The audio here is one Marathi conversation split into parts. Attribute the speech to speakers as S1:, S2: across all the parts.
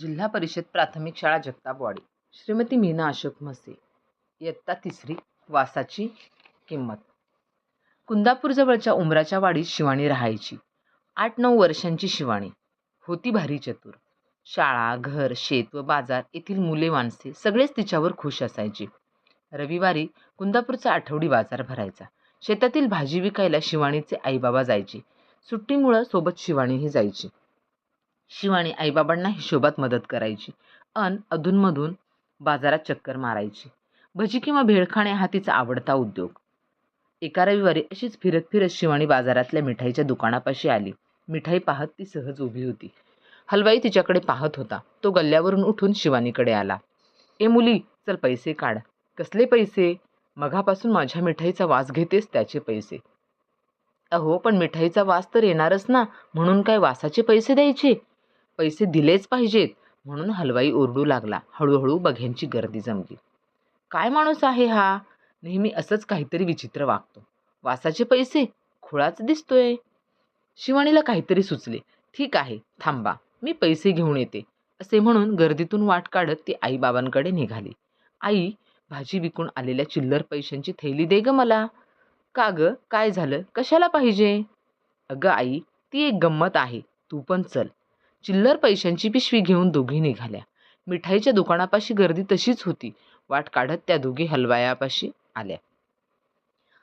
S1: जिल्हा परिषद प्राथमिक शाळा जगतापवाडी. श्रीमती मीना अशोक म्हसे. इयत्ता तिसरी वासाची किंमत. कुंदापूरजवळच्या उमराच्या वाडीत शिवाणी राहायची. आठ नऊ वर्षांची शिवाणी. होती भारी चतुर. शाळा घर शेत व बाजार येथील मुले माणसे सगळेच तिच्यावर खुश असायचे. रविवारी कुंदापूरचा आठवडी बाजार भरायचा. शेतातील भाजी विकायला शिवाणीचे आईबाबा जायचे. सुट्टीमुळं सोबत शिवानीही जायची. शिवानी आईबाबांना हिशोबात मदत करायची. अन अधूनमधून बाजारात चक्कर मारायची. भजी किंवा भेळ खाणे हा तिचा आवडता उद्योग. एका रविवारी अशीच फिरत फिरत शिवानी बाजारातल्या मिठाईच्या दुकानापाशी आली. मिठाई पाहत ती सहज उभी होती. हलवाई तिच्याकडे पाहत होता. तो गल्ल्यावरून उठून शिवानीकडे आला. ए मुली चल पैसे काढ. कसले पैसे? मघापासून माझ्या मिठाईचा वास घेतेस त्याचे पैसे. अहो पण मिठाईचा वास तर येणारच ना. म्हणून काय वासाचे पैसे द्यायचे? पैसे दिलेच पाहिजेत म्हणून हलवाई ओरडू लागला हळूहळू बघ्यांची गर्दी जमली. काय माणूस आहे हा? नेहमी असंच काहीतरी विचित्र वागतो. वासाचे पैसे? खुळाच दिसतोय. शिवानीला काहीतरी सुचले. ठीक आहे थांबा. मी पैसे घेऊन येते. असे म्हणून गर्दीतून वाट काढत ती आईबाबांकडे निघाली. आई भाजी विकून आलेल्या चिल्लर पैशांची थैली दे ग मला. का ग? काय झालं? कशाला पाहिजे? अगं आई ती एक गंमत आहे. तू पण चल. चिल्लर पैशांची पिशवी घेऊन दोघी निघाल्या. मिठाईच्या दुकानापाशी गर्दी तशीच होती. वाट काढत त्या दोघी हलवायापाशी आल्या.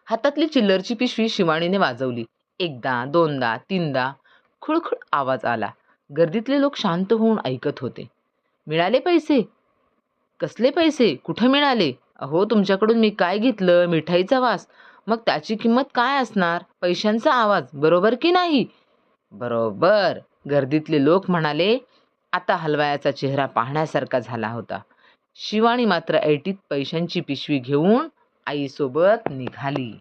S1: हातातली चिल्लरची पिशवी शिवाणीने वाजवली. एकदा दोनदा तीनदा खुळखुळ आवाज आला. गर्दीतले लोक शांत होऊन ऐकत होते. मिळाले पैसे? कसले पैसे? कुठं मिळाले? अहो तुमच्याकडून मी काय घेतलं? मिठाईचा वास. मग त्याची किंमत काय असणार? पैशांचा आवाज. बरोबर की नाही? बरोबर. गर्दीतले लोक म्हणाले आता हलवायाचा चेहरा पाहण्यासारखा झाला होता. शिवानी मात्र ऐटीत पैशांची पिशवी घेऊन आईसोबत निघाली.